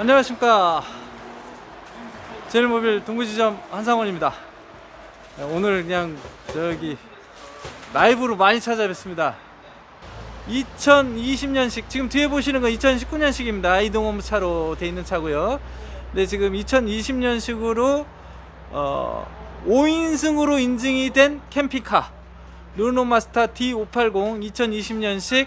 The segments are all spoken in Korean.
안녕하십니까. 제일모빌 동부지점 한상원입니다. 네, 오늘 그냥 저기 라이브로 많이 찾아뵙습니다. 2020년식 지금 뒤에 보시는 건 2019년식입니다. 이동업 차로 돼 있는 차고요. 네 지금 2020년식으로 어, 5인승으로 인증이 된 캠핑카 르노마스타 D580 2020년식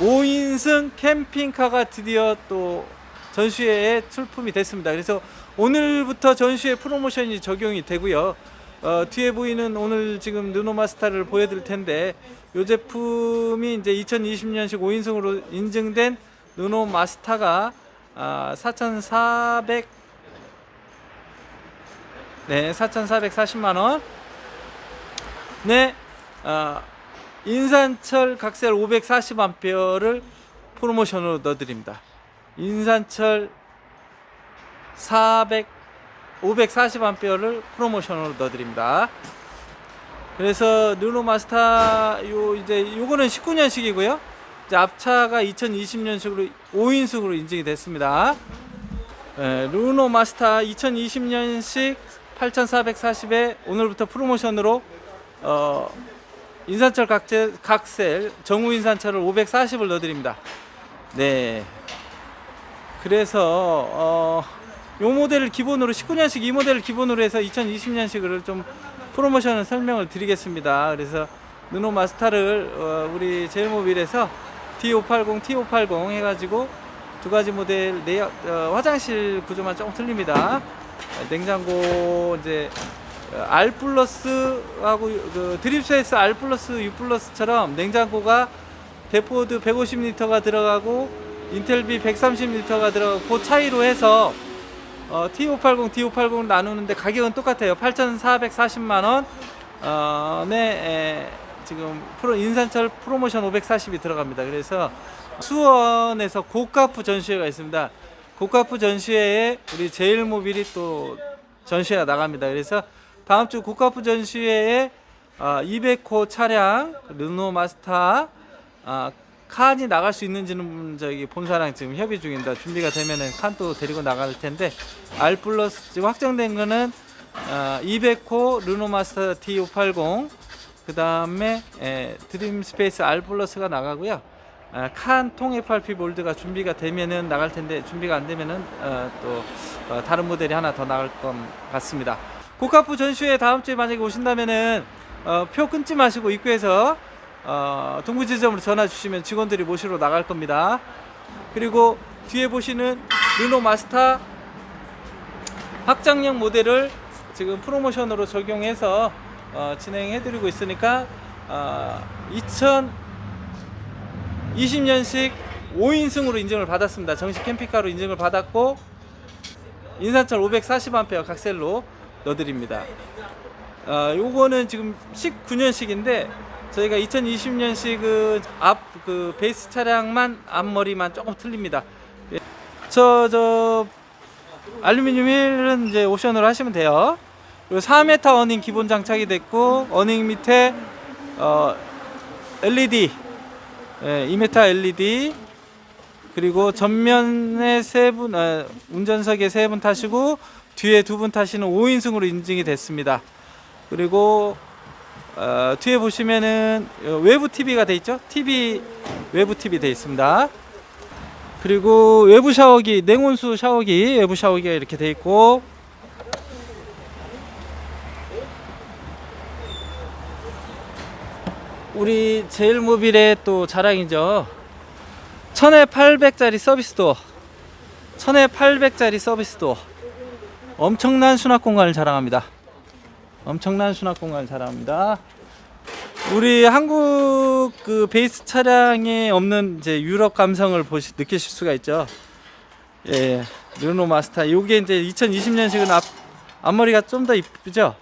5인승 캠핑카가 드디어 또 전시회에 출품이 됐습니다. 그래서 오늘부터 전시회 프로모션이 적용이 되고요. 어, 뒤에 보이는 오늘 지금 르노마스타를 보여드릴 텐데 이 제품이 이제 2020년식 5인승으로 인증된 르노마스타가 아, 4,400 네, 4,440만 원. 네, 아, 인산철 각셀 540A를 프로모션으로 넣어드립니다. 인산철 400, 540A를 프로모션으로 넣어드립니다. 그래서 르노마스타 요 이제 요거는 19년식이고요. 이제 앞차가 2020년식으로 5인승으로 인증이 됐습니다. 예, 르노마스타 2020년식 8,440에 오늘부터 프로모션으로 어, 인산철 각재, 각셀 정우 인산철을 540을 넣어드립니다. 네. 그래서 어, 요 모델을 기본으로 19년식 이 모델을 기본으로 해서 2020년식을 좀 프로모션을 설명을 드리겠습니다. 그래서 느노 마스타를 어, 우리 제일모빌에서 T580, T580 해가지고 두 가지 모델 내 어, 화장실 구조만 조금 틀립니다. 어, 냉장고 이제 어, R 플러스하고 그 드립스에서 R 플러스, U 플러스처럼 냉장고가 데포드 150리터가 들어가고 인텔비 130리터가 들어가고 그 차이로 해서 어, T580, D580 나누는데 가격은 똑같아요. 8,440만 원. 어, 네, 에, 지금 프로 인산철 프로모션 540이 들어갑니다. 그래서 수원에서 고가프 전시회가 있습니다. 고가프 전시회에 우리 제일모빌이 또 전시회가 나갑니다. 그래서 다음 주 고가프 전시회에 어, 200호 차량 르노 마스터 아, 칸이 나갈 수 있는지는 저기 본사랑 지금 협의 중입니다. 준비가 되면은 칸도 데리고 나갈 텐데 R 플러스 지금 확정된 거는 어, 200호 르노 마스터 T580 그 다음에 드림 스페이스 R 플러스가 나가고요. 아, 칸통 FRP 몰드가 준비가 되면은 나갈 텐데 준비가 안 되면은 어, 또 어, 다른 모델이 하나 더 나갈 것 같습니다. 고카프 전시회 다음 주에 만약에 오신다면은 어, 표 끊지 마시고 입구에서 어, 동부지점으로 전화 주시면 직원들이 모시러 나갈 겁니다. 그리고 뒤에 보시는 르노 마스터 확장형 모델을 지금 프로모션으로 적용해서 어, 진행해 드리고 있으니까 어, 2020년식 5인승으로 인증을 받았습니다. 정식 캠핑카로 인증을 받았고 인산철 540A 각셀로 넣어드립니다. 어, 요거는 지금 19년식인데 저희가 2020년식은 앞 그 베이스 차량만 앞머리만 조금 틀립니다. 예. 저, 저, 알루미늄 휠은 이제 옵션으로 하시면 돼요. 그리고 4m 어닝 기본 장착이 됐고, 어닝 밑에, 어, LED, 예, 2m LED, 그리고 전면에 세 분, 아, 운전석에 세 분 타시고, 뒤에 두 분 타시는 5인승으로 인증이 됐습니다. 그리고 어, 뒤에 보시면은 어, 외부 TV가 돼 있죠? TV 외부 TV 돼 있습니다. 그리고 외부 샤워기 냉온수 샤워기 외부 샤워기가 이렇게 돼 있고 우리 제일모빌의 또 자랑이죠. 1000에 800짜리 서비스 도어. 1000에 800짜리 서비스 도어. 엄청난 수납 공간을 자랑합니다. 엄청난 수납 공간을 자랑합니다. 우리 한국 그 베이스 차량에 없는 이제 유럽 감성을 보시 느끼실 수가 있죠. 예, 르노 마스터. 요게 이제 2020년식은 앞 앞머리가 좀 더 이쁘죠.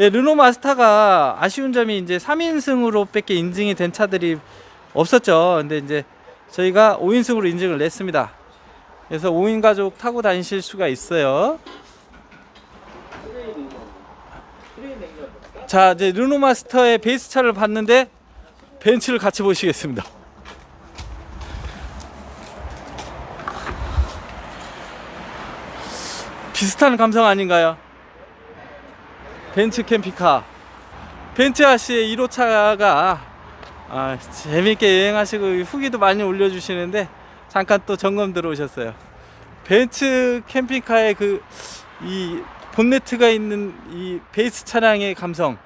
예, 르노 마스터가 아쉬운 점이 이제 3인승으로 밖에 인증이 된 차들이 없었죠. 근데 이제 저희가 5인승으로 인증을 냈습니다. 그래서 5인 가족 타고 다니실 수가 있어요. 자 이제 르노마스터의 베이스 차를 봤는데 벤츠를 같이 보시겠습니다. 비슷한 감성 아닌가요? 벤츠 캠핑카. 벤츠 아씨의 1호차가 아, 재밌게 여행하시고 후기도 많이 올려주시는데 잠깐 또 점검 들어오셨어요. 벤츠 캠핑카의 그 이 본네트가 있는 이 베이스 차량의 감성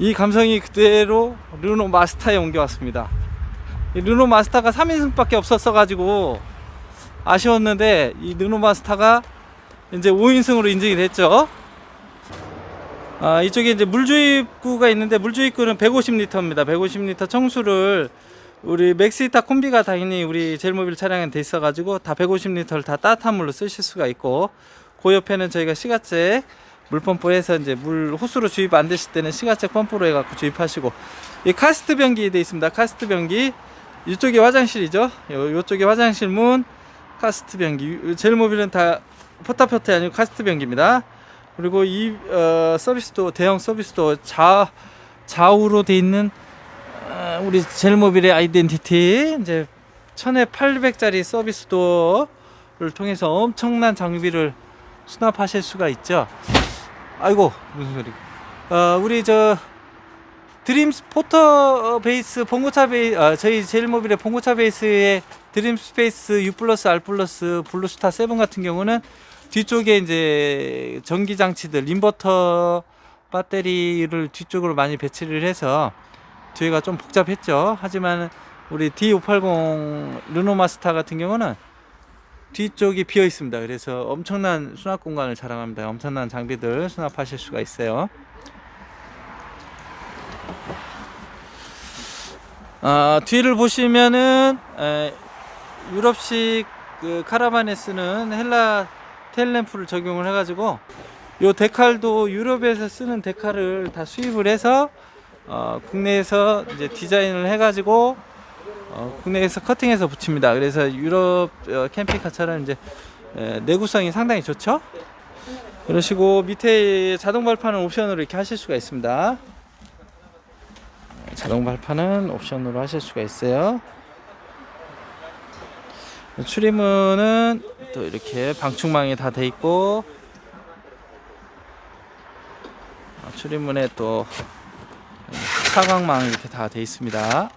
이 감성이 그대로 르노 마스터에 옮겨왔습니다 이 르노 마스터가 3인승밖에 없었어 가지고 아쉬웠는데 이 르노 마스터가 이제 5인승으로 인증이 됐죠. 아, 이쪽에 이제 물주입구가 있는데 물주입구는 150리터입니다. 150리터 청수를 우리 맥시타 콤비가 당연히 우리 제일모빌 차량에 돼 있어 가지고 다 150리터를 다 따뜻한 물로 쓰실 수가 있고 그 옆에는 저희가 시가잭 물펌프 해서 이제 물 호수로 주입 안 되실 때는 시가잭 펌프로 해 갖고 주입하시고 이 카스트 변기 돼 있습니다. 카스트 변기 이쪽이 화장실이죠. 요, 요쪽에 화장실 문 카스트 변기 제일모빌은 다 포타포트 아니고 카스트 변기입니다. 그리고 이 어, 서비스도 대형 서비스도 좌 좌우로 돼 있는 어, 우리 젤모빌의 아이덴티티 이제 1800짜리 서비스 도어를 통해서 엄청난 장비를 수납하실 수가 있죠. 아이고 무슨 소리? 어, 우리 저 드림 스 포터 베이스 봉고차 베이 아, 저희 제일모빌의 봉고차 베이스의 드림 스페이스 U 플러스 R 플러스 블루스타 7 같은 경우는 뒤쪽에 이제 전기 장치들 인버터 배터리를 뒤쪽으로 많이 배치를 해서 뒤에가 좀 복잡했죠. 하지만 우리 D580 르노마스타 같은 경우는 뒤쪽이 비어 있습니다. 그래서 엄청난 수납 공간을 자랑합니다. 엄청난 장비들 수납하실 수가 있어요. 아, 뒤를 보시면은 에, 유럽식 그 카라반에 쓰는 헬라 텔 램프를 적용을 해가지고 요 데칼도 유럽에서 쓰는 데칼을 다 수입을 해서 어, 국내에서 이제 디자인을 해가지고 어, 국내에서 커팅해서 붙입니다. 그래서 유럽 어, 캠핑카처럼 이제 에, 내구성이 상당히 좋죠. 그러시고 밑에 자동 발판은 옵션으로 이렇게 하실 수가 있습니다. 자동 발판은 옵션으로 하실 수가 있어요. 출입문은 또 이렇게 방충망이 다 돼 있고 아, 출입문에 또 사각망 이렇게 다 돼 있습니다.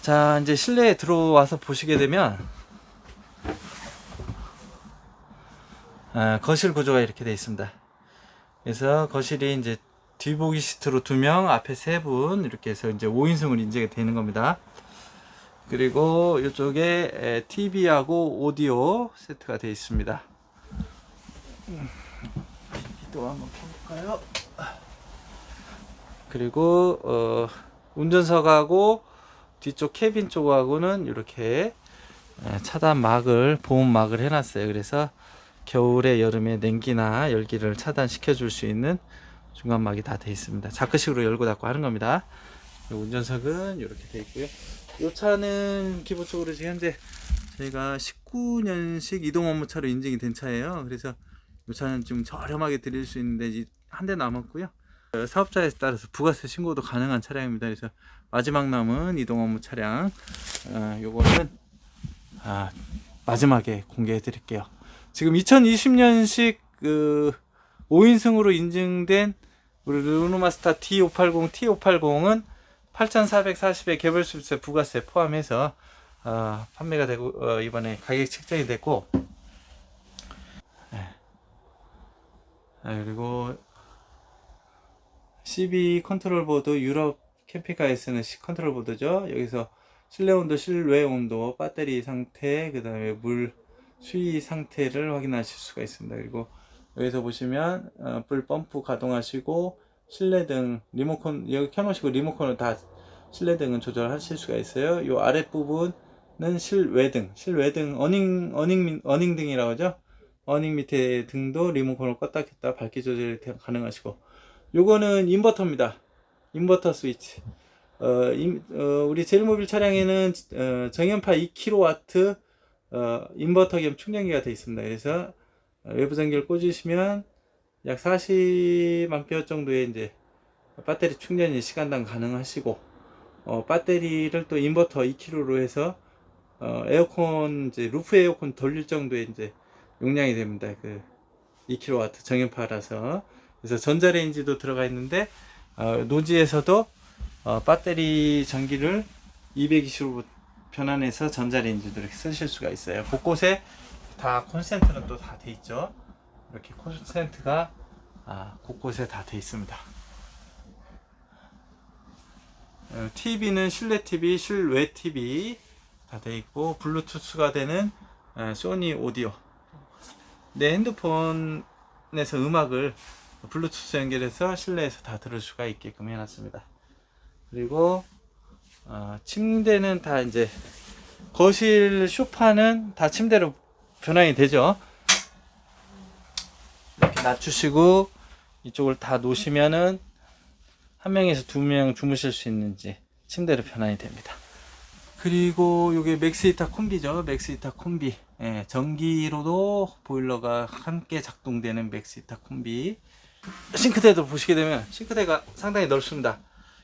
자 이제 실내에 들어와서 보시게 되면 아, 거실 구조가 이렇게 돼 있습니다. 그래서 거실이 이제 뒤보기 시트로 두 명, 앞에 세 분 이렇게 해서 이제 5인승으로 인제가 되는 겁니다. 그리고 이쪽에 TV하고 오디오 세트가 되어 있습니다. 또 한번 켜볼까요? 그리고 어, 운전석하고 뒤쪽 캐빈 쪽하고는 이렇게 차단 막을 보온 막을 해놨어요. 그래서 겨울에 여름에 냉기나 열기를 차단시켜 줄 수 있는 중간막이 다 되어 있습니다. 자크식으로 열고 닫고 하는 겁니다. 운전석은 이렇게 되어 있고요. 이 차는 기본적으로 지금 현재 저희가 19년식 이동 업무차로 인증이 된 차예요. 그래서 이 차는 좀 저렴하게 드릴 수 있는데 한 대 남았고요. 어, 사업자에 따라서 부가세 신고도 가능한 차량입니다. 그래서 마지막 남은 이동 업무 차량, 어, 요거는 아, 마지막에 공개해 드릴게요. 지금 2020년식 그 5인승으로 인증된 우리 르노마스타 T580, T580은 8,440의 개별 수입세 부가세 포함해서 어, 판매가 되고 어, 이번에 가격 책정이 됐고 네. 아, 그리고 CB 컨트롤 보드 유럽 캠핑카에 쓰는 C 컨트롤 보드죠. 여기서 실내 온도, 실외 온도, 배터리 상태, 그 다음에 물 수위 상태를 확인하실 수가 있습니다. 그리고 여기서 보시면 어, 불 펌프 가동하시고 실내 등 리모컨 여기 켜놓으시고 리모컨을 다 실내 등은 조절하실 수가 있어요. 이 아랫부분은 실외 등, 실외 등 어닝 어닝 어닝 등이라고 하죠. 어닝 밑에 등도 리모컨을 껐다 켰다 밝기 조절이 가능하시고 요거는 인버터입니다. 인버터 스위치. 어, 인, 어, 우리 제일모빌 차량에는 어, 정연파 2kW 어, 인버터 겸 충전기가 되어 있습니다. 그래서 외부 전기를 꽂으시면 약 40A 정도의 이제 배터리 충전이 시간당 가능하시고 어, 배터리를 또 인버터 2kg로 해서 어, 에어컨 이제 루프 에어컨 돌릴 정도의 이제 용량이 됩니다. 그 2kW 정연파라서 그래서 전자레인지도 들어가 있는데 어, 노지에서도 어, 배터리 전기를 220으로 변환해서 전자레인지도 이렇게 쓰실 수가 있어요. 곳곳에 다 콘센트는 또 다 돼 있죠. 이렇게 콘센트가 아, 곳곳에 다 돼 있습니다. TV는 실내 TV, 실외 TV 다 돼 있고 블루투스가 되는 어, 소니 오디오. 내 핸드폰에서 음악을 블루투스 연결해서 실내에서 다 들을 수가 있게끔 해놨습니다. 그리고 어, 침대는 다 이제 거실 소파는 다 침대로 변환이 되죠. 이렇게 낮추시고 이쪽을 다 놓으시면은 한 명에서 두 명 주무실 수 있는지 침대로 변환이 됩니다. 그리고 이게 맥스히터 콤비죠. 맥스히터 콤비. 예, 전기로도 보일러가 함께 작동되는 맥스히터 콤비. 싱크대도 보시게 되면 싱크대가 상당히 넓습니다.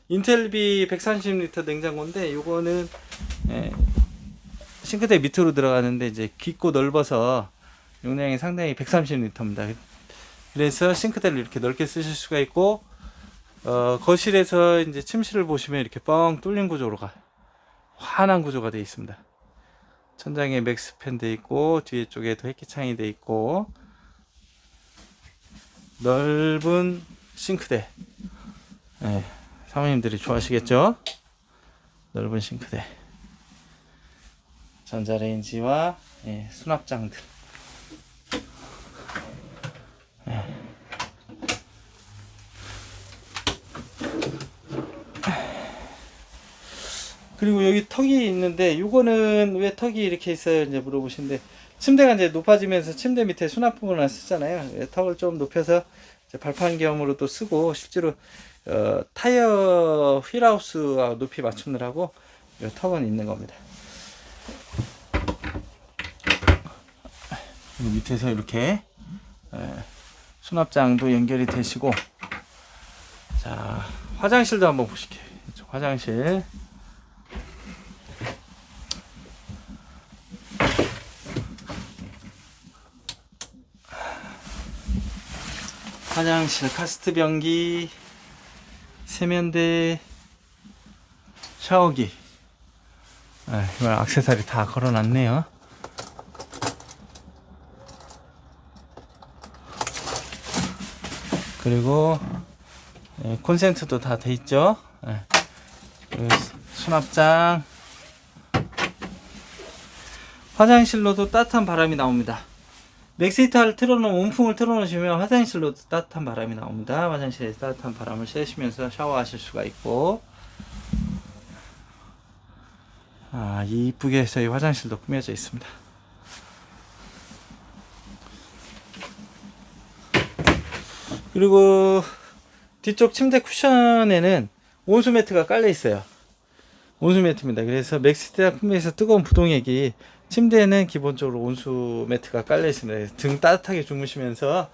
인텔비 130리터 냉장고인데 요거는 예, 싱크대 밑으로 들어가는데 이제 깊고 넓어서 용량이 상당히 130리터입니다. 그래서 싱크대를 이렇게 넓게 쓰실 수가 있고 어, 거실에서 이제 침실을 보시면 이렇게 뻥 뚫린 구조로 가 환한 구조가 되어 있습니다. 천장에 맥스팬 돼 있고 뒤에 쪽에도 햇기창이 돼 있고 넓은 싱크대. 네, 사모님들이 좋아하시겠죠? 넓은 싱크대. 전자레인지와 예, 수납장들. 예. 그리고 여기 턱이 있는데 이거는 왜 턱이 이렇게 있어요 이제 물어보시는데 침대가 이제 높아지면서 침대 밑에 수납부분을 쓰잖아요. 예, 턱을 좀 높여서 발판 겸으로 또 쓰고 실제로 어, 타이어 휠하우스와 높이 맞추느라고 이 턱은 있는 겁니다. 밑에서 이렇게 예, 수납장도 연결이 되시고 자 화장실도 한번 보실게요. 화장실 화장실 카스트 변기 세면대 샤워기. 아, 이걸 악세사리 다 걸어놨네요. 그리고 예, 콘센트도 다 돼 있죠? 예. 수납장. 화장실로도 따뜻한 바람이 나옵니다 맥시타를 틀어놓은 온풍을 틀어놓으시면 화장실로 따뜻한 바람이 나옵니다. 화장실에서 따뜻한 바람을 쐬시면서 샤워하실 수가 있고 아 이쁘게 저희 화장실도 꾸며져 있습니다. 그리고 뒤쪽 침대 쿠션에는 온수 매트가 깔려 있어요. 온수 매트입니다. 그래서 맥시타 품에서 뜨거운 부동액이 침대에는 기본적으로 온수 매트가 깔려 있습니다. 등 따뜻하게 주무시면서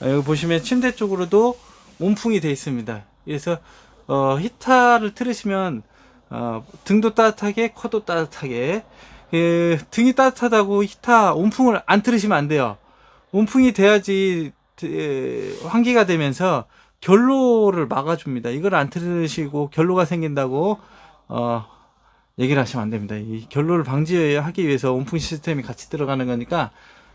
어, 여기 보시면 침대 쪽으로도 온풍이 되어 있습니다. 그래서 어, 히타를 틀으시면 어, 등도 따뜻하게 코도 따뜻하게 예, 등이 따뜻하다고 히타 온풍을 안 틀으시면 안 돼요. 온풍이 돼야지 에, 환기가 되면서 결로를 막아줍니다. 이걸 안 틀으시고 결로가 생긴다고 어, 얘기를 하시면 안 됩니다. 이 결로를 방지하기 위해서 온풍 시스템이 같이 들어가는 거니까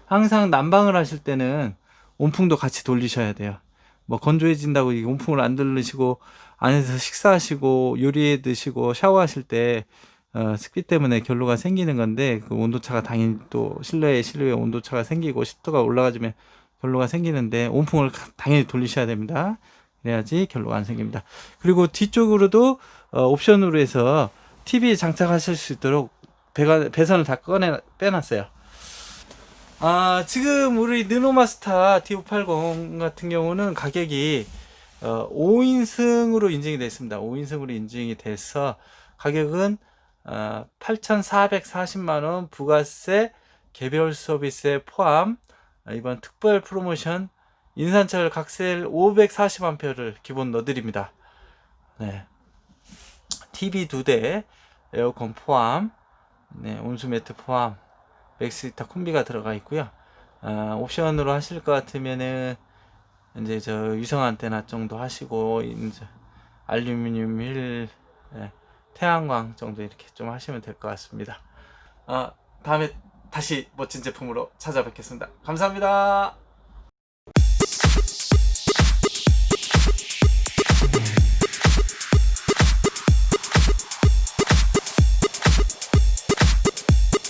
항상 난방을 하실 때는 온풍도 같이 돌리셔야 돼요. 뭐 건조해진다고 이 온풍을 안 돌리시고 안에서 식사하시고 요리해 드시고 샤워하실 때 어, 습기 때문에 결로가 생기는 건데 그 온도차가 당연히 또 실내에 실외에 온도차가 생기고 습도가 올라가지면 결로가 생기는데 온풍을 당연히 돌리셔야 됩니다. 그래야지 결로가 안 생깁니다. 그리고 뒤쪽으로도 어, 옵션으로 해서 TV 장착하실 수 있도록 배관, 배선을 다 꺼내 빼놨어요. 아 지금 우리 느노마스타 D580 같은 경우는 가격이 어, 5인승으로 인증이 됐습니다. 5인승으로 인증이 돼서 가격은 어, 8,440만원 부가세 개별 서비스에 포함 아, 이번 특별 프로모션 인산철 각셀 540A를 기본 넣어드립니다. 네. TV 두 대, 에어컨 포함, 네, 온수 매트 포함 맥스기타 콤비가 들어가 있고요. 아, 옵션으로 하실 것 같으면은 이제 저 유성 안테나 정도 하시고 이제 알루미늄 휠 예, 태양광 정도 이렇게 좀 하시면 될 것 같습니다. 아, 다음에 다시 멋진 제품으로 찾아뵙겠습니다. 감사합니다.